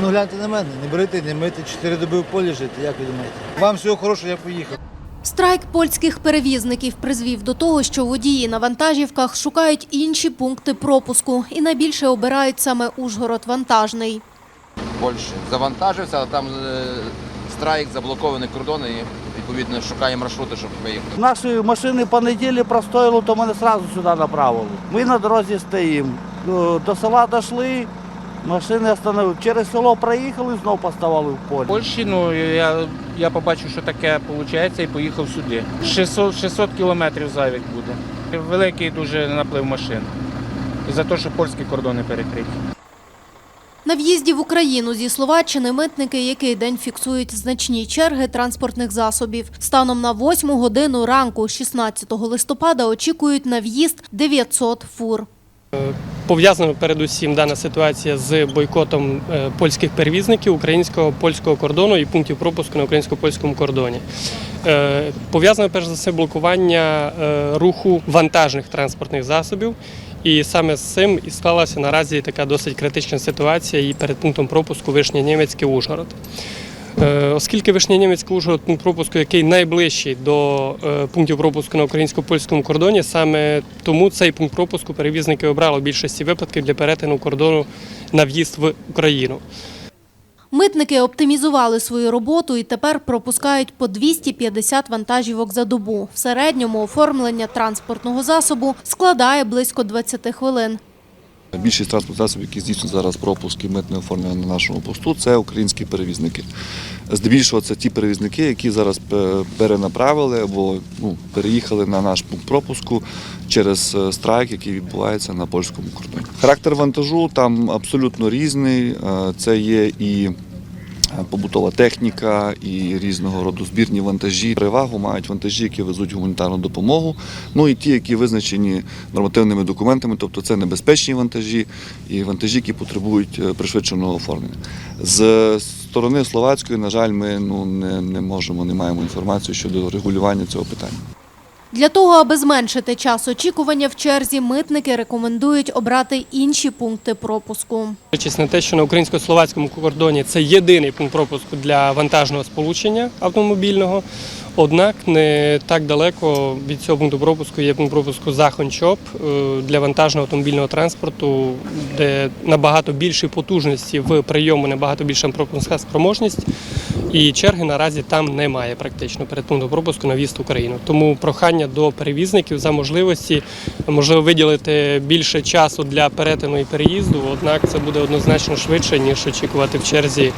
Ну гляньте на мене, не берете, не мити, чотири доби в полі жити, як ви думаєте? Вам всього хорошого, я поїхав. Страйк польських перевізників призвів до того, що водії на вантажівках шукають інші пункти пропуску і найбільше обирають саме Ужгород вантажний. Польщі. Завантажився, а там е, страйк, заблокований кордон і відповідно шукає маршрути, щоб поїхати. Наші машини по неділі простоїли, то мене одразу сюди направили. Ми на дорозі стоїмо. До села дійшли, машини остановили. Через село проїхали, знов поставали в полі. Польщі, ну я, я побачив, що таке виходить, і поїхав сюди. 600, 600 кілометрів завік буде. Великий дуже наплив машин. За те, що польські кордони перекриті. На в'їзді в Україну зі Словаччини митники який день фіксують значні черги транспортних засобів. Станом на 8 годину ранку 16 листопада очікують на в'їзд 900 фур. Пов'язано передусім дана ситуація з бойкотом е, польських перевізників українського польського кордону і пунктів пропуску на українсько-польському кордоні. Е, Пов'язано перш за все блокування е, руху вантажних транспортних засобів. І саме з цим і склалася наразі така досить критична ситуація і перед пунктом пропуску Вишня Німецький Ужгород. Е, Оскільки Вишнянімецький Ужгород пункт пропуску, який найближчий до е, пунктів пропуску на українсько-польському кордоні, саме тому цей пункт пропуску перевізники обрали в більшості випадків для перетину кордону на в'їзд в Україну. Митники оптимізували свою роботу і тепер пропускають по 250 вантажівок за добу. В середньому оформлення транспортного засобу складає близько 20 хвилин. Більшість транспортних засобів, які здійснюють зараз пропуск і митне оформлення на нашому посту, це українські перевізники. Здебільшого це ті перевізники, які зараз перенаправили або ну, переїхали на наш пункт пропуску через е, страйк, який відбувається на польському кордоні. Характер вантажу там абсолютно різний. Е, Це є і е, побутова техніка, і різного роду збірні вантажі. Перевагу мають вантажі, які везуть гуманітарну допомогу. Ну і ті, які визначені нормативними документами, тобто це небезпечні вантажі і вантажі, які потребують е, пришвидшеного оформлення. З сторони словацької, на жаль, ми ну не, не можемо, не маємо інформації щодо регулювання цього питання. Для того, аби зменшити час очікування в черзі, митники рекомендують обрати інші пункти пропуску. Дивлячись на те, що на українсько-словацькому кордоні це єдиний пункт пропуску для вантажного сполучення автомобільного. Однак не так далеко від цього пункту пропуску є пункт пропуску Захончоп е, для вантажного автомобільного транспорту, де набагато більші потужності в прийому, набагато більша пропускна спроможність. І черги наразі там немає практично перед пунктом пропуску на в'їзд в Україну. Тому прохання до перевізників за можливості можливо виділити більше часу для перетину і переїзду, однак це буде однозначно швидше ніж очікувати в черзі